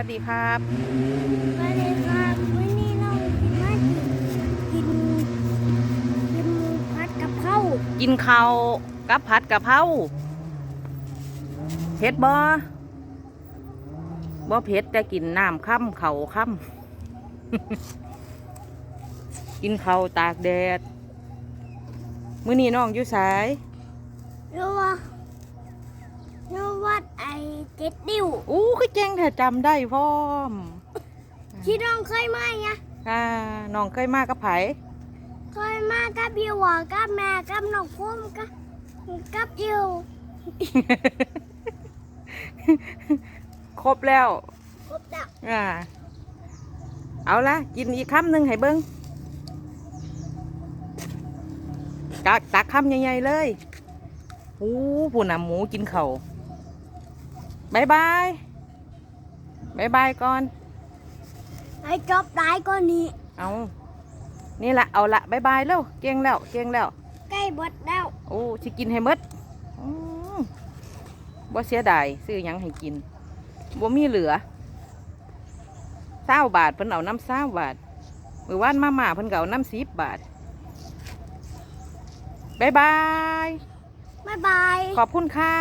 วัสดีครับสวัสดีครับวันนี้เรากินมากินกินหมูผัดกับข้าวกินข้าวกับผัดกะเพราเผ็ดบ่บ่เผ็ดแต่กินน้ำค่ำเขาวค่ำกินข้าวตากแดดมื้อนี้น้องอยู่สายเรียกว่าเรียกว่าไอ้ เจ็ดดิ้วอู้คือเจ๋งแต่จำได้พร้อมที่น้องเคยมาไงค่ะน้องเคยมากับไผเคยมากับบิวอะกับแม่กับน้องพุ่มกับกับอิวครบแล้วครบแล้วอ่าเอาละกินอีกคำหนึ่งให้เบิ้งตักตักคำใหญ่ๆเลยอู้ผู้นำหมูกินเขาว บายบายบายบายก่อน ไอ้จอบได้ก็นี้เอา นี่ละเอาละบายบายแล้วเก่งแล้วเก่งแล้ว ใกล้เบดแล้ว โอ้สิกินให้หมดอืมบ่เสียดายซื้อหยังให้กินบ่มีเหลือเศร้าบาทเพิ่นเอาน้ำเศร้าบาทมือว่านมาม่าเพิ่นก็เอาน้ำสิบบาทบายบาย บ๊ายบาย ขอบคุณครั